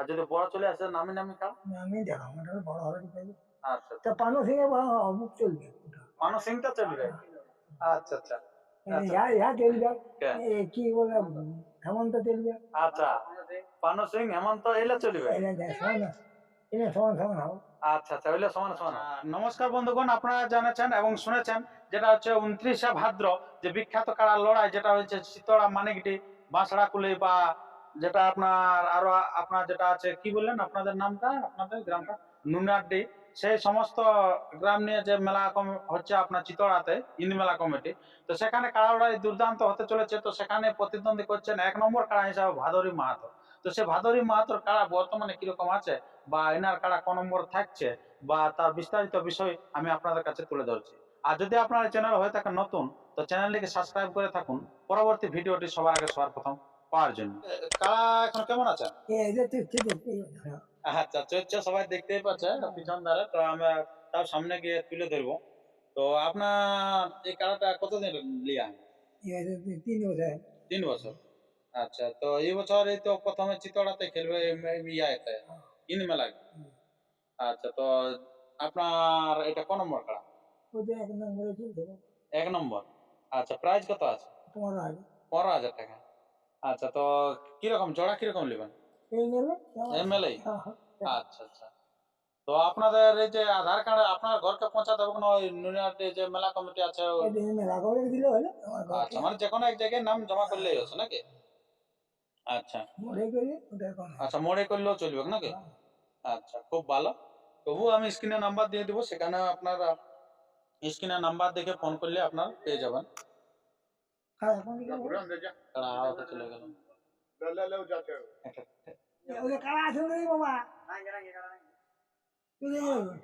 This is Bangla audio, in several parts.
আর যদি বড় চলে আসে নামি নামি কাড়া আমি দেখো আমার বড় কি পাইবে আচ্ছা তা পানো সিংহে অমুক চলবে সিংটা চলবে? আচ্ছা আচ্ছা। ইহা ইহা চলবে। কে? বলে হেমন্ত চলবে। আচ্ছা। পানু সিং হেমন্ত এলে চলবে? সমান সমান হবে। আচ্ছা আচ্ছা ওইলে সমান সমান নমস্কার বন্ধুগণ আপনারা জানেছেন এবং শুনেছেন যেটা হচ্ছে উনত্রিশে ভাদ্র যে বিখ্যাত কারা লড়াই যেটা হচ্ছে শীতড়া মানিকটি বাঁশড়া কুলি বা যেটা আপনার আরও, আপনার যেটা আছে, কি বললেন আপনাদের নামটা? আপনাদের গ্রামটা? নুনাড্ডি সেই সমস্ত গ্রাম নিয়ে যে মেলা হচ্ছে আপনার চিতড়াতে, ইন্দি মেলা কমিটি, তো সেখানে কাড়াউড়াই দুর্দান্ত হতে চলেছে। তো সেখানে প্রতিদ্বন্দ্বী করছেন এক নম্বর কাড়া হিসাবে ভাদরী মাহাতো। তো সে ভাদরী মাহাতোর কাড়া বর্তমানে কীরকম আছে? বা এনার কাড়া কোন নম্বর থাকছে? বা তার বিস্তারিত বিষয় আমি আপনাদের কাছে তুলে ধরছি। আর যদি আপনার চ্যানেল হয়ে থাকে নতুন, তো চ্যানেলটিকে সাবস্ক্রাইব করে থাকুন। পরবর্তী ভিডিওটি সবার আগে সবার প্রথম। পাওয়ার জন্য। কাড়া এখন কেমন আছে? এই যে তুই তুই দেখতেই পাচ্ছিস না। আচ্ছা চলছে সবাই দেখতেই পাচ্ছে পিছন ধারে। তো আমরা তার সামনে গিয়ে তুলে ধরবো। তো আপনার এই কাড়াটা কতদিন লিয়া? তিন বছর। তিন বছর। আচ্ছা তো এই বছর এই তো প্রথমে চিতড়াতে খেলবে ইয়াতে ইন মেলায়। আচ্ছা তো আপনার এটা কোন নম্বর ওদের এক নম্বরে এক নম্বর। আচ্ছা প্রাইস কত আছে? তোমার আগে পনেরো হাজার টাকা। আচ্ছা তো কীরকম জোড়া কীরকম নেবেন? এমএলএ হ্যাঁ, হ্যাঁ। আচ্ছা আচ্ছা। তো আপনাদের এই যে আধার কার্ড আপনার ঘরকে পৌঁছাতে হবে না ওই নুনিয়াতে যে মেলা কমিটি আছে ও- এই দিন মেলা করে দিলে হলো আচ্ছা মানে যে কোনো এক জায়গায় নাম জমা করলেই হচ্ছে নাকি? আচ্ছা। কোনো আচ্ছা মোড়ে করলেও চলবে নাকি? আচ্ছা খুব ভালো। তবু আমি স্ক্রিনে নাম্বার দিয়ে দিব সেখানে আপনারা স্ক্রিনে নাম্বার দেখে ফোন করলে আপনার পেয়ে যাবেন। হ্যাঁ এখন কি করব? তারা আওয়াজে চলে গেল ওদের কারা আছে রে বাবা তুই যে বলবি।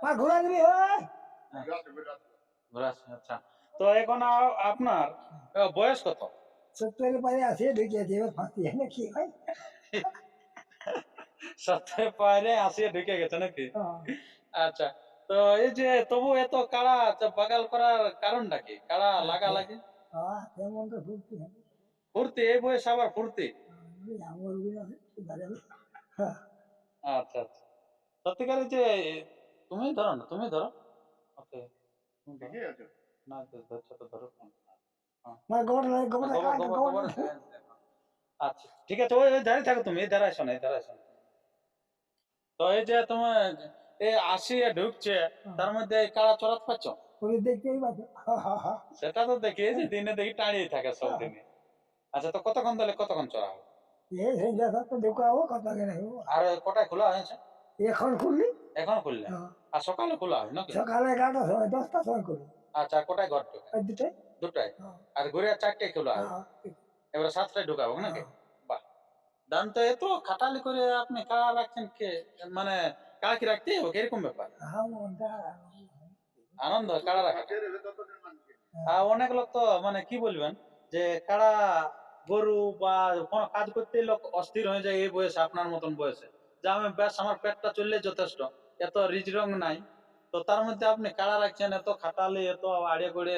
মা ঘোরা দিবি ওই ঘুরে আসছে, আচ্ছা তো এখন আ- আপনার আহ, বয়স কত সত্তরের পরে আসে ঢুকে আছে এবার ফাঁসি হয় না কি হয় সত্যি পায়রে আসিয়ে ঢুকে গেছে নাকি হ্যাঁ। আচ্ছা তো এই যে তবু এত কাড়া আচ্ছা, বাগাল করার কারণটা কি? কাড়া লাগা লাগে? হ্যাঁ। ফুর্তি এই বয়স আবার ফুর্তি হ্যাঁ। আচ্ছা আচ্ছা। সত্যিকারে যে তুমি ধরো না তুমি ধরো। ওকে। না ধরছো তো ধরো। আচ্ছা ঠিক আছে ওই ওই দাঁড়িয়ে থাকো তুমি এই দাঁড়ায় শোনো এই দাঁড়ায় শোনো। তো এই যে তোমার এই আসিয়ে ঢুকছে তার মধ্যে কাড়া চড়াতে ওই দেখতেই পাচ্ছ। হ্যাঁ হ্যাঁ হ্যাঁ সেটা তো দেখি যে দিনে দেখি থাকে সব দিনে আচ্ছা তো কতক্ষণ কতক্ষণ চড়া হবে? এই সন্ধ্যা সাতটা ঢুকাবো কত আগে আর কটায় খোলা হয়েছে? এখন খুললি? এখন খুললে? হ্যাঁ। আর সকালে খোলা হয় নাকি? সকালে এগারোটার সময় দশটার সময় করি আচ্ছা কটায় ঘর ঢোকে? দুটায়? হ্যাঁ। আর ঘুরে চারটায় খোলা হয়? হ্যাঁ, এবারে সাতটায় ঢোকাবো নাকি? হ্যাঁ। বাহ। দাম তো এত খাটালি করে আপনি কাড়া রাখছেন কে? মানে কাড়া রাখতে? হবে কীরকম ব্যাপার? হ্যাঁ, আনন্দ কাড়া রাখা? আর অনেক লোক তো মানে কি বলবেন যে কাড়া গরু বা কোনো কাজ করতে লোক অস্থির হয়ে যায় এই বয়সে আপনার মতন বয়সে। যে আমি ব্যাস আমার পেটটা চললে যথেষ্ট এত রিচ রং নাই। তো তার মধ্যে আপনি কাড়া রাখছেন এত খাটালি এত আড়ে করে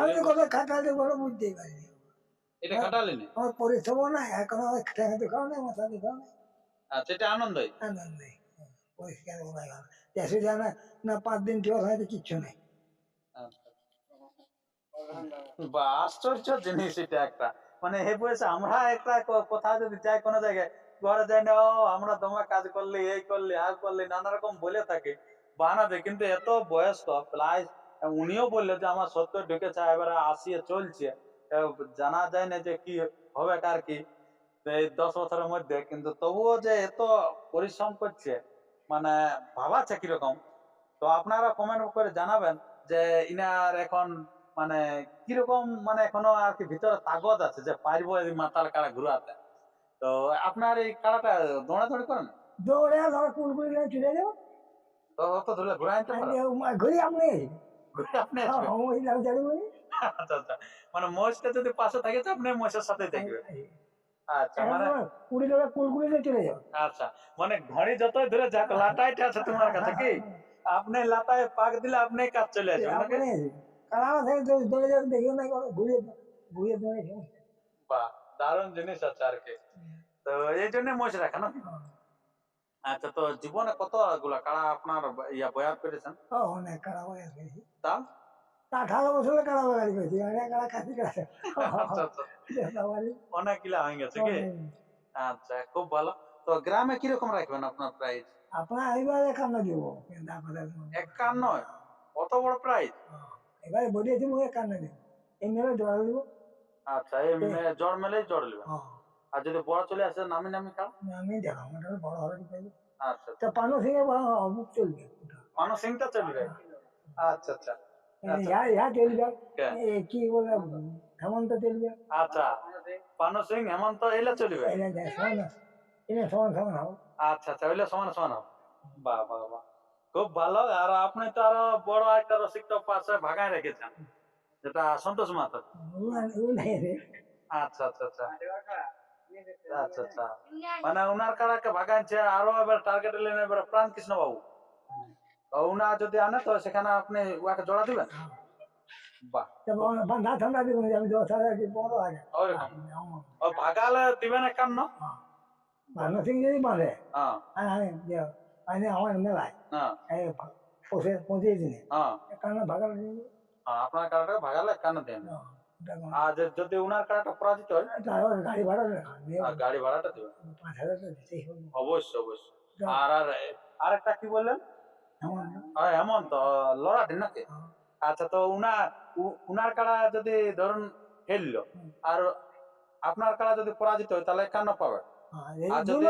আমি খাটাতে বড় বুঝতেই পারিনি। এটা খাটালি নেই? আমার পরিশ্রম না এখন আমার ঠেকা দেখাও নেই মাথা দেখাও নেই। আচ্ছা এটা আনন্দই? আনন্দ নেই পরিষ্কার বলা গেল? দেশে জানা না পাঁচ দিন জল হয়তো কিচ্ছু নেই। বা আশ্চর্য জিনিস এটা একটা। মানে বয়সে আমরা একটা কোথাও যদি যাই কোনো জায়গায়, ঘরে যাই না আমরা তোমার কাজ এই আর নানা রকম বলে বানাবে, কিন্তু এত বয়স্ক, প্রায় উনিও বললে যে আমার সত্তর ঢুকেছে, এবারে আসিয়ে চলছে। জানা যায় না যে কি হবে কার কি। এই দশ বছরের মধ্যে, কিন্তু তবুও যে এত পরিশ্রম করছে মানে ভাবাচ্ছে কীরকম? তো আপনারা কমেন্ট করে জানাবেন যে ইনার এখন মানে কীরকম মানে এখনও আর কি ভিতরে তাগদ আছে যে পারব এই মাতাল কাড়া ঘুরাতে? তো আপনার এই কাড়াটা দৌড়াদৌড়ি করেন? দৌড়ে ধর কুল কুল চলে যাব। তো অত ধরে ঘুরে আনতে পারেন? ঘুরি আপনি? ঘুরে আপনি হ্যাঁ, আচ্ছা আচ্ছা। মানে মোষটা যদি পাশে থাকে তো আপনি মোষের সাথে দেখবে আচ্ছা মানে কুড়ি টাকা কুল চলে যাব আচ্ছা মানে ঘড়ি যতই ধরে যাক লাটাইটা আছে তোমার কাছে কি? আপনি লাটায় পাক দিলে আপনি কাজ চলে আসবে নাকি? আপনি থেকে দৌড়ে যাবে দেখিও না ঘুরে ঘুরে দৌড়ে বাহ দারুণ জিনিস আছে আর কি। তো এই জন্য মোষ রাখা না? হ্যাঁ। আচ্ছা তো জীবনে কতগুলা কাড়া আপনার ইয়া বয়ার করেছেন? অনেক কাড়া তা? আঠারো বছরে কাড়া বাগাড়ি করেছি কাড়া কাছে আচ্ছা আচ্ছা। অনেক কিলা হয়ে গেছে কি? আচ্ছা খুব ভালো। তো গ্রামে কীরকম রাখবেন আপনার প্রাইস আপনার এবার একান্ন দিব একান্ন অত বড় প্রাইস এবারে বলিয়েছি মুখে একান্ন দিব। এই মেলে দিব। আচ্ছা মে- জ্বর মেলেই জ্বর নেবেন। আর যদি বড় চলে আসে নামি নামি কাড়া আমি দেখো মোটামুটি বড় হবে পাইবে আচ্ছা তা পানো থেকে অমুক চলবে। মানুষ সিংটা চলবে। আচ্ছা আচ্ছা। কে? এ কি বলে হেমন্ত চলবে আচ্ছা। পানু সিং হেমন্ত এলে চলবে। এনে সমান সমান সমান হবে। আচ্ছা আচ্ছা ওইলে সমান সমান হবে। বাহ বাহ বাহ। খুব ভালো। আর আপনি তো আরও বড় একটা রসিক তো পাশে ভাগায় রেখেছেন। যেটা সন্তোষ মাতা আচ্ছা আচ্ছা আচ্ছা। আচ্ছা আচ্ছা। মানে উনার কারাকে ভাগাইছে আরও এবার টার্গেট এলেন এবার প্রাণ কৃষ্ণ বাবু। উনা যদি আনে তো সেখানে আপনি উহাকে জোড়া দিবেন? বাহ। বান্ধা ঠান্ডা দিব আমি দশ হাজার কি পনেরো হাজার ও ভাগালে দিবেন একান্ন ভালো সিং যদি বাঁধে। হ্যাঁ। আমার মেলায়। হ্যাঁ। এই পৌঁছে পৌঁছে দিনে। হ্যাঁ। কারণ ভাগাল হ্যাঁ, আপনার কারাটাকে ভাগালে একান্ন দেন আর যদি উনার কারাটা পরাজিত হয়? গাড়ি ভাড়া গাড়ি ভাড়াটা দিবেন পাঁচ হাজার অবশ্যই অবশ্যই। আর আর আরেকটা কি বললেন? এমন হেমন্ত লড়াটি নাকি। আচ্ছা তো উনার উনার কাড়া যদি ধরুন হুম। আর আপনার কাড়া যদি পরাজিত হয় তাহলে একান্ন পাবে আর যদি-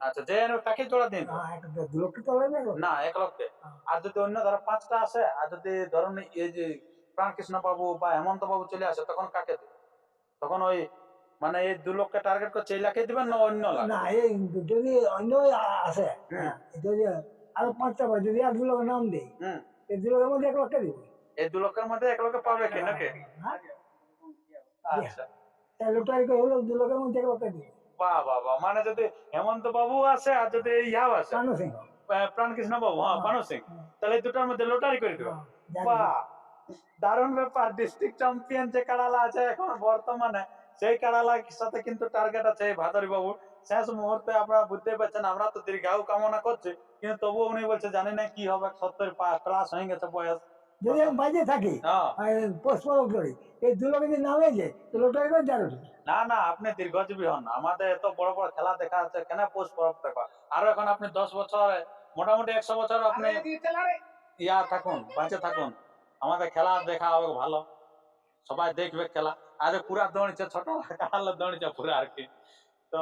আচ্ছা যে তাকে জোড়া দিন তো। না এক লক্ষে। আর যদি অন্য ধরো পাঁচটা আসে আর যদি ধরুন এই যে প্রাণকৃষ্ণ বাবু বা হেমন্ত বাবু চলে আসে তখন কাকে দেবে তখন ওই মানে এই দু লক্ষকে টার্গেট করছে এই লাখে দিবেন না অন্য না এই যদি অন্য আসে হ্যাঁ, যদি আরও পাঁচটা পাই যদি আর দু লোকের নাম দেই এই দু লোকের মধ্যে এক লোককে দিব। এই দু লক্ষের মধ্যে এক লক্ষে পাবে কি নাকি? হ্যাঁ। আচ্ছা। এই লোকটাকে হলো দু লোকের মধ্যে এক লোককে দিব। বাহ বাহ বাহ মানে যদি হেমন্ত বাবু আসে আর যদি ইয়াও আসে? কানু সিং। প্রাণকৃষ্ণ বাবু হ্যাঁ পানু সিং। হ্যাঁ। তাহলে দুটার মধ্যে লোটারি করে দেবে। হ্যাঁ। বাহ দারুণ ব্যাপার ডিস্ট্রিক্ট চ্যাম্পিয়ন যে কাড়ালা আছে এখন বর্তমানে সেই কাড়ালার সাথে কিন্তু টার্গেট আছে ভাদরি বাবু শেষ মুহূর্তে আপনারা বুঝতে পারছেন আমরা তো দীর্ঘায়ু কামনা করছি কিন্তু তবুও উনি বলছে জানি না কি হবে সত্তর প্লাস হয়ে গেছে বয়স। যদি আমি বাইরে থাকি হ্যাঁ। পোস্টপরক করি এই দু লোকে যদি নামে যায় তো লোকটাকে করে জানো না না আপনি দীর্ঘজীবী হন। আমাদের এত বড় বড় খেলা দেখা যাচ্ছে কেন পোস্ট পরব দেখা? আরও এখন আপনি দশ বছর মোটামুটি একশো বছর আপনি ইয়া থাকুন বাঁচে থাকুন। আমাদের খেলা দেখা হবে ভালো। সবাই দেখবে খেলা। আরে পুরা দৌড়ছে ছোট কাল দৌড়ছে পুরা আর কি। তো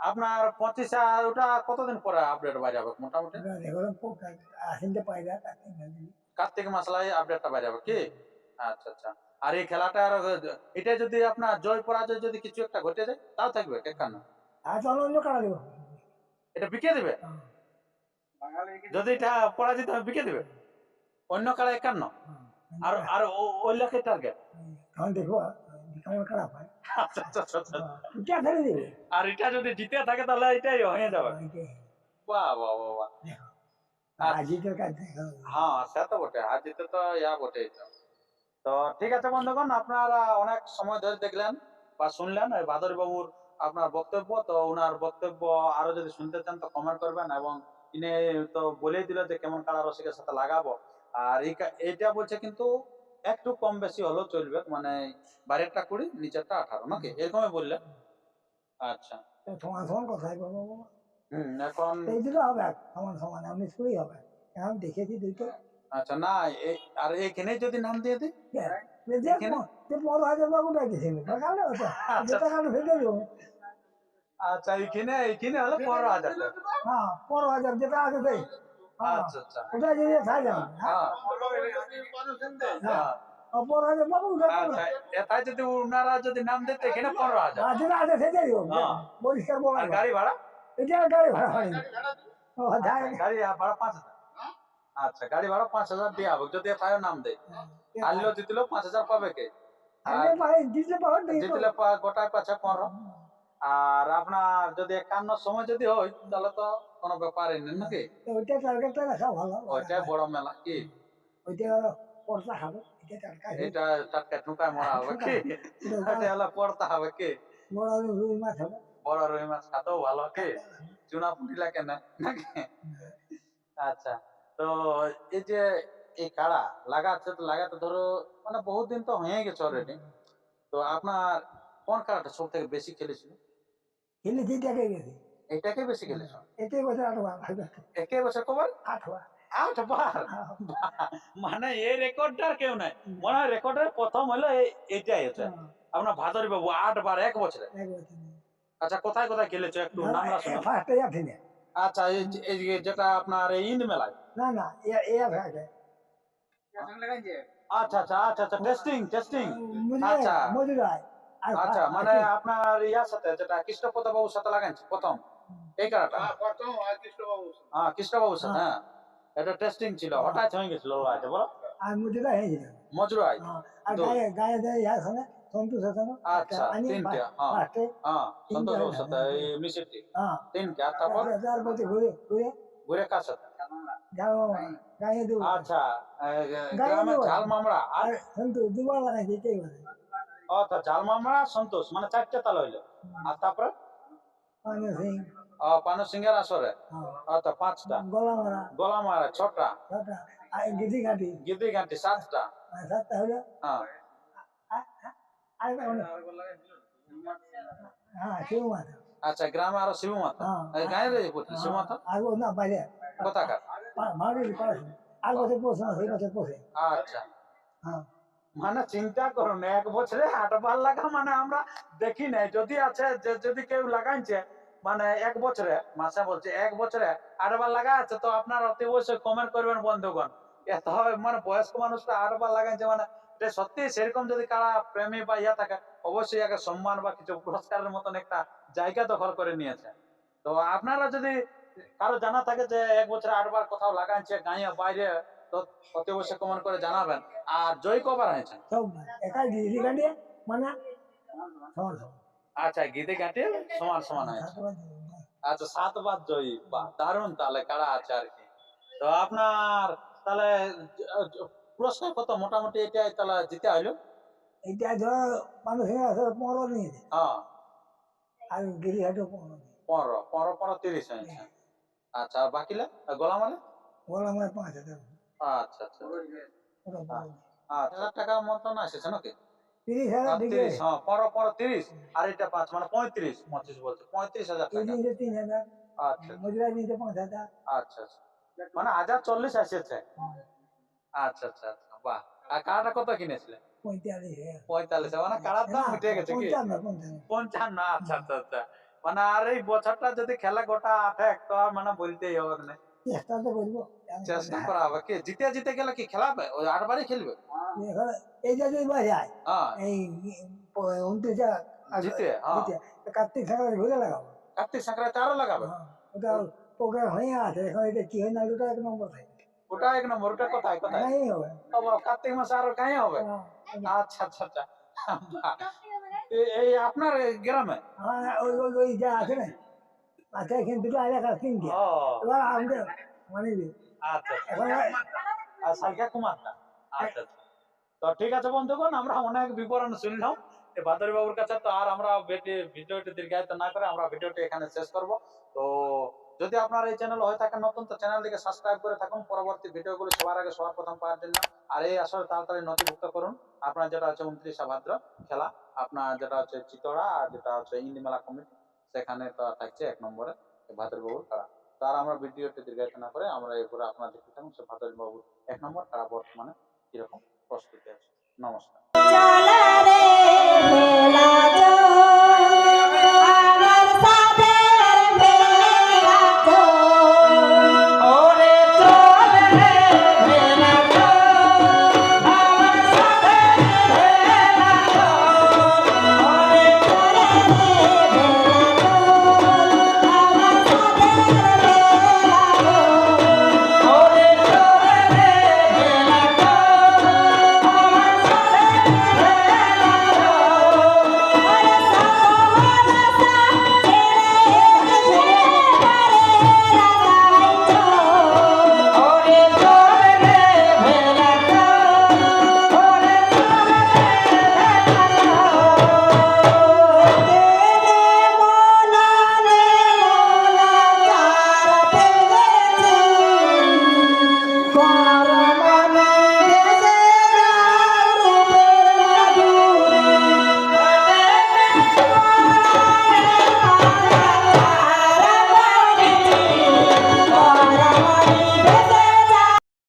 আপনার পঁচিশ আর ওটা কতদিন পরে আপডেট বাইরে হবে মোটামুটি? আসিনতে পাই না কার্তিক মাসলাই আপডেটটা বাইরে হবে কি? আচ্ছা আচ্ছা। আর এই খেলাটা আর এটা যদি আপনার জয় পরাজয় যদি কিছু একটা ঘটে যায় তাও থাকবে কেন আর অন্য দেবো? এটা বিকে দিবে? যদি এটা পরাজিত হয় বিকে দিবে? অন্য কারা একান্ন? আর আর ও- ওই লাখে টার্গেট দেখব কেমন খারাপ হয়। কে ফেলে দেবে আর এটা যদি জিতে থাকে তাহলে এটাই হয়ে যাবে এইটাই। বাহ বাহ বাহ বাহ দেখো আচ্ছা। কাজ হ্যাঁ সে তো বটে আর তো ইয়া বটে তো তো ঠিক আছে বন্ধুগণ আপনারা অনেক সময় ধরে দেখলেন বা শুনলেন বাদরি বাবুর আপনার বক্তব্য তো ওনার বক্তব্য আরও যদি শুনতে চান তো কমেন্ট করবেন এবং ইনি তো বলেই দিল যে কেমন কালার রসিকের সাথে লাগাবো আর এইটা বলছে কিন্তু একটু কম বেশি হলেও চলবে মানে বাইরেরটা কুড়ি নিচেরটা আঠারো নাকি? এরকমই বললে? আচ্ছা। সমান সমান কথাই বলব হুম এখন এই দিলে হবে সমান সমান আমি শুরুই হবে। এখন দেখেছি দুটো। আচ্ছা না আর এইখানে যদি নাম দিয়ে দিই? এখানে? পনেরো হাজার বাবু ডাকিছিল দেখালে আচ্ছা। ফেলে দেবো। আচ্ছা এইখানে এইখানে হলো পনেরো হাজার হ্যাঁ পনেরো হাজার যেটা আছে সেই। হ্যাঁ আচ্ছা আচ্ছা। ওটা যদি থাকে হ্যাঁ। হ্যাঁ। হ্যাঁ। বাবু উঠে আচ্ছা যদি ওনারা যদি নাম দিতে এখানে পনেরো হাজার। হ্যাঁ। পরিষ্কার বলা গাড়ি ভাড়া? এটা গাড়ি ভাড়া হয়নি। গাড়ি ভাড়া পাঁচ হাজার। আচ্ছা গাড়ি ভাড়া পাঁচ হাজার দেওয়া হবে যদি এটাই নাম দেয়। আনলেও জিতলেও পাঁচ হাজার পাবে কে? গোটায় পাচ্ছে পনেরো। আর আপনার যদি একান্ন সময় যদি হয় তাহলে তো কোনো ব্যাপারই নেই নাকি? ওইটা টার্গেটটা রাখা ভালো। ওইটাই বড় মেলা কি? ওইটা পড়তা হবে এটা টার্গেট এটা টাটকা ঠুকায় মরা হবে কি? এটা হলো পড়তে হবে কি? বড় রুই মাছ হবে। বড় রুই মাছ খাতেও ভালো কি? চুনা পুঁটি লাগে না নাকি? আচ্ছা তো এই যে এই কাড়া লাগাচ্ছে তো লাগাতে ধরো মানে বহুত দিন তো হয়ে গেছে অলরেডি তো আপনার কোন কাড়াটা সব থেকে বেশি খেলেছিল খেলে যেটাকে গেছে এটাকে বেশি খেলেছ এতে বছর আট বার একে বছর কবার? আট বার আট বার মানে এই রেকর্ডটার কেউ নাই। মনে হয় রেকর্ডের প্রথম হলো হচ্ছে। আপনার ভাদরি বাবু আট বার এক বছরে। আচ্ছা কোথায় কোথায় খেলেছো? একটু শোনো। ফার্স্টে আচ্ছা এই যেটা আপনার ইন্দ মেলায়। না না এ এ আছে আচ্ছা আচ্ছা আচ্ছা আচ্ছা টেস্টিং টেস্টিং আচ্ছা। মজুরাই। আচ্ছা মানে আপনার ইয়ার সাথে যেটা কৃষ্ণপদ বাবুর সাথে লাগাইছে প্রথম? এই কারাটা হ্যাঁ কৃষ্ণবাবুর সাথে। হ্যাঁ এটা টেস্টিং ছিল হঠাৎ হয়ে গেছিল লড়াইটা বলো। আর হ্যাঁ, আর গায়ে গায়ে দেয় ইয়ার সঙ্গে সন্তোষ আচ্ছা তিনটে হ্যাঁ। ফার্স্টে হ্যাঁ সন্তোষ সাথে হ্যাঁ। এই মিশিটি হ্যাঁ। তিনটে আর তারপর? তার বলতে ঘুরে ঘুরে। ঘুরে কার সাথে? গায়ে দেবো। আচ্ছা গ্রামে ঝাল মামড়া আর? সন্তোষ দুবার বলে? আচ্ছা ঝাল মামড়া সন্তোষ মানে চারটে তাল হইল। আর তারপরে? পানু সিংহের আসরে? হ্যাঁ, আচ্ছা পাঁচটা। গলা মারা গলা মারা ছটা? ছটা। আর গিদি কাটি গিদি ঘাটি সাতটা? আর সাতটা হলো। হ্যাঁ। হ্যাঁ শিব মাথা আচ্ছা গ্রামে আরও শিব মাতা হ্যাঁ গায়ে রে শিব মাতা আর না বাইরে। কোথাকার? মারি পড়াশোনা আর বছর পড়ছে না সেই বছর পড়ছে। আচ্ছা। হ্যাঁ। মানে চিন্তা করুন এক বছরে আটবার লাগা মানে আমরা দেখি নাই। যদি আছে, যে যদি কেউ লাগাইছে মানে এক বছরে, মাসে বলছে, এক বছরে আটবার লাগা আছে, তো আপনার অতি অবশ্যই কমেন্ট করবেন বন্ধুগণ। এত মানে বয়স্ক মানুষটা আটবার লাগাইছে মানে এটা সত্যি সেরকম যদি কারা প্রেমী বা ইয়া থাকে, অবশ্যই একটা সম্মান বা কিছু পুরস্কারের মতন একটা জায়গা দখল করে নিয়েছে। তো আপনারা যদি, কারও জানা থাকে যে এক বছরে আটবার কোথাও লাগাইছে, গাঁয়ে বাইরে অবশ্যই কমেন্ট করে জানাবেন। আর জয় কবার হয়েছে মানে সমান আচ্ছা গাঁটে সমান সমান হয়েছে আচ্ছা সাতবার জয়ী বাহ দারুণ তাহলে কারা আছে আর কি? তো আপনার তাহলে পুরস্কার কত? মোটামুটি এটা তাহলে জিতে হইল এইটা ধর মানুষ আছে পনেরো নিয়েছে হ্যাঁ। আর গিরিহাটে পনেরো পনেরো পনেরো পনেরো তিরিশ হয়েছে আচ্ছা বাকিলে গলা মানে মানে পাঁচ হাজার। আচ্ছা আচ্ছা আচ্ছা। টাকার মতন এসেছে নাকি? আর ঠিক তিরিশ আছে হ্যাঁ এটা পাঁচ মানে পঁয়ত্রিশ পঁচিশ বলছে পঁয়ত্রিশ হাজার আচ্ছা আচ্ছা। আচ্ছা মানে হাজার চল্লিশ আচ্ছা আচ্ছা আচ্ছা বাহ। আর কাড়াটা কত কিনেছিলে? পঁয়তাল্লিশ হাজার। মানে কাড়ার দাম না, উঠে গেছে কি? পঞ্চান্ন আচ্ছা আচ্ছা আচ্ছা। মানে আর এই বছরটা যদি খেলা গোটা আঠে তো আর মানে বলতেই হবে না। চেষ্টা তো করব। চেষ্টা করা হবে। কি? জিতে জিতে গেলে কি খেলাবে? ওই আটবারই খেলবে? এই যে যদি বাজায় হ্যাঁ। এই উনত্রিশে জিতে হ্যাঁ। কার্তিক সাগরে ঘুরে লাগাবো। কার্তিক সংক্রান্তি আরও লাগাবে? হ্যাঁ, ওটা প্রোগ্রাম হয়ে আছে। এখন এটা কি হয় না ওটা এক নম্বর থাকে ওটা এক নম্বর ওটা কোথায় কোথায়? হবে। কার্তিক মাসে আরও গায়ে হবে? আচ্ছা আচ্ছা আচ্ছা। বাহ। এই আপনার গ্রামে? হ্যাঁ, ওই ওই যা আছে না আচ্ছা এখানে দুটো এলাকা তিনটে ও। এবার আমাদের মানে আচ্ছা আর সালকা কুমারটা আচ্ছা আচ্ছা। তো ঠিক আছে বন্ধুগণ আমরা অনেক বিবরণ শুনলাম। ভাদরি বাবুর কাছে তো আর আমরা ভিডিওটি দীর্ঘায়িত না করে আমরা ভিডিওটি এখানে শেষ করব। তো যদি আপনার এই চ্যানেল হয়ে থাকে নতুন তো চ্যানেলটিকে সাবস্ক্রাইব করে থাকুন। পরবর্তী ভিডিওগুলো সবার আগে সবার প্রথম পাওয়ার জন্য। আর এই আসলে তাড়াতাড়ি নথিভুক্ত করুন। আপনার যেটা হচ্ছে উনত্রিশে ভাদ্র খেলা আপনার যেটা হচ্ছে চিতড়া আর যেটা হচ্ছে ইন্দি মেলা কমিটি সেখানে তারা থাকছে এক নম্বরে ভাদরি বাবুর খেলা তার আমরা ভিডিওটি দীর্ঘায়িত না করে আমরা এরপরে আপনার দেখতে থাকুন, সে ভাদরি বাবু এক নম্বর তারা বর্তমানে কীরকম প্রস্তুতি আছে। নমস্কার।